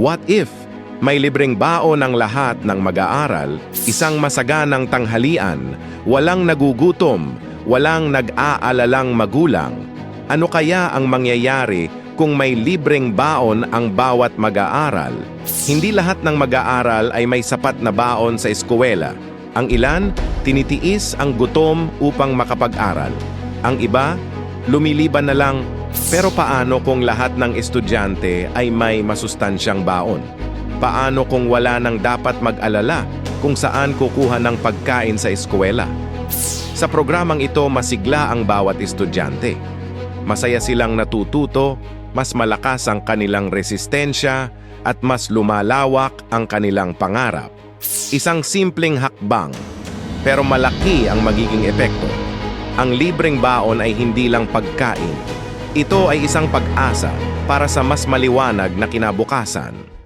What if may libreng baon ang lahat ng mag-aaral, isang masaganang tanghalian, walang nagugutom, walang nag-aalalang magulang? Ano kaya ang mangyayari kung may libreng baon ang bawat mag-aaral? Hindi lahat ng mag-aaral ay may sapat na baon sa eskwela. Ang ilan, tinitiis ang gutom upang makapag-aral. Ang iba, lumiliban na lang. Pero paano kung lahat ng estudyante ay may masustansyang baon? Paano kung wala nang dapat mag-alala kung saan kukuha ng pagkain sa eskwela? Sa programang ito, masigla ang bawat estudyante. Masaya silang natututo, mas malakas ang kanilang resistensya, at mas lumalawak ang kanilang pangarap. Isang simpleng hakbang, pero malaki ang magiging epekto. Ang libreng baon ay hindi lang pagkain. Ito ay isang pag-asa para sa mas maliwanag na kinabukasan.